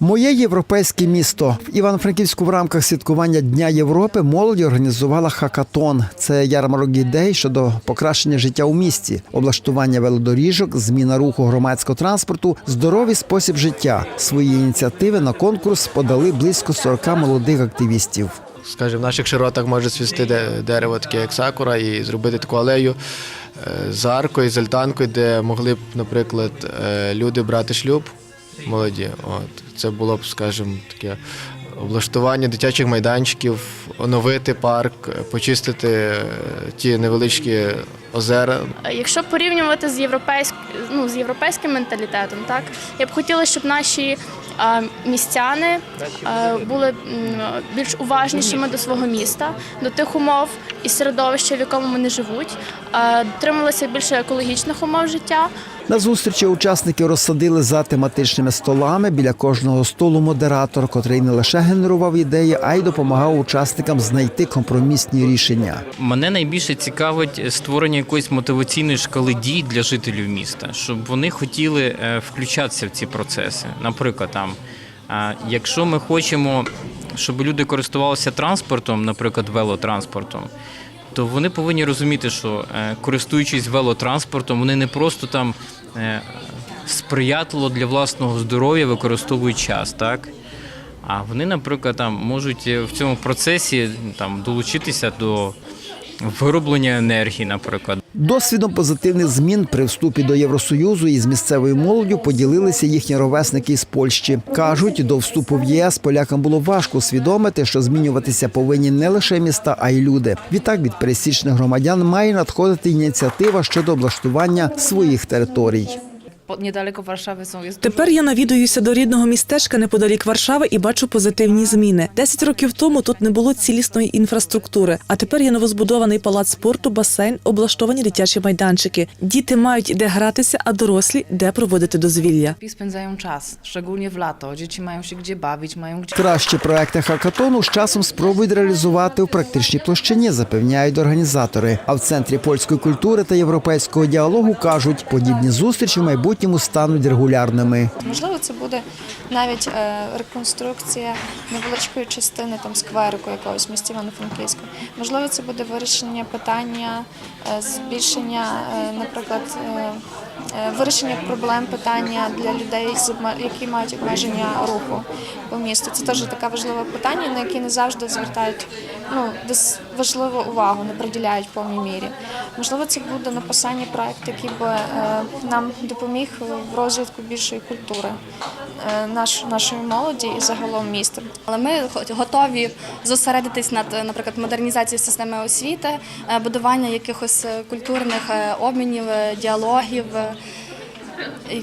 Моє європейське місто в Івано-Франківську в рамках святкування Дня Європи молоді організувала хакатон. Це ярмарок ідей щодо покращення життя у місті, облаштування велодоріжок, зміна руху громадського транспорту, здоровий спосіб життя. Свої ініціативи на конкурс подали близько 40 молодих активістів. скажімо, в наших широтах може цвісти де- дерево, таке як сакура, і зробити таку алею е, з аркою, з альтанкою, де могли б, наприклад, е, люди брати шлюб молоді. От. Це було б, скажімо, таке облаштування дитячих майданчиків, оновити парк, почистити ті невеличкі озера. Якщо порівнювати з європейськ, ну, з європейським менталітетом, так я б хотіла, щоб наші а, містяни а, були більш уважнішими до свого міста, до тих умов і середовища, в якому вони живуть, а, дотримувалися більше екологічних умов життя. На зустрічі учасники розсадили за тематичними столами. Біля кожного столу модератор, котрий не лише генерував ідеї, а й допомагав учасникам знайти компромісні рішення. Мене найбільше цікавить створення якоїсь мотиваційної шкали дій для жителів міста, щоб вони хотіли е, включатися в ці процеси. Наприклад, там, якщо ми хочемо, щоб люди користувалися транспортом, наприклад, велотранспортом. То вони повинні розуміти, що е, користуючись велотранспортом, вони не просто там е, сприятливо для власного здоров'я використовують час, так? А вони, наприклад, там можуть в цьому процесі там долучитися до вироблення енергії, наприклад. Досвідом позитивних змін при вступі до Євросоюзу із місцевою молоддю поділилися їхні ровесники із Польщі. кажуть, до вступу в ЄС полякам було важко усвідомити, що змінюватися повинні не лише міста, а й люди. Відтак від пересічних громадян має надходити ініціатива щодо облаштування своїх територій. Niedaleko Warszawy są jest Тепер я навідуюся до рідного містечка неподалік Варшави і бачу позитивні зміни. Десять років тому тут не було цілісної інфраструктури, а тепер є новозбудований палац спорту, басейн, облаштовані дитячі майданчики. Діти мають де гратися, а дорослі де проводити дозвілля. i spędzają czas, szczególnie w lato. Dzieci mają się gdzie bawić, mają gdzie Кращі проекти хакатону з часом спробують реалізувати в практичній площині, запевняють організатори. А в центрі польської культури та європейського діалогу кажуть, подібні зустрічі в майбутньому стануть регулярними. Можливо, це буде навіть е, реконструкція невеличкої частини там скверику якогось місті Івано-Франківську. Можливо, це буде вирішення питання е, збільшення, е, наприклад, вирішення проблем питання для людей, які мають обмеження руху по місту. Це теж таке важливе питання, на яке не завжди звертають ну, важливу увагу, не приділяють в повній мірі. Можливо, це буде написання проекту, який би е, нам допоміг в розвитку більшої культури е, наш, нашої молоді і загалом міста. Але ми готові зосередитись над, наприклад, модернізацією системи освіти, е, будування якихось культурних обмінів, діалогів.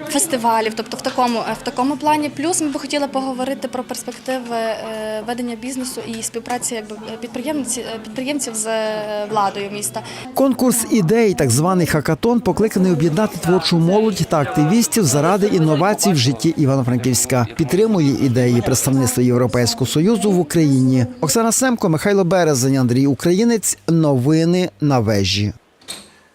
Фестивалів, тобто в такому в такому плані. Плюс ми б хотіли поговорити про перспективи е, ведення бізнесу і співпраці якби підприємців підприємців з е, владою міста. Конкурс ідей, так званий хакатон, покликаний об'єднати творчу молодь та активістів заради інновацій в житті Івано-Франківська. Підтримує ідеї представництва Європейського союзу в Україні. Оксана Семко, Михайло Березень, Андрій Українець. Новини на вежі.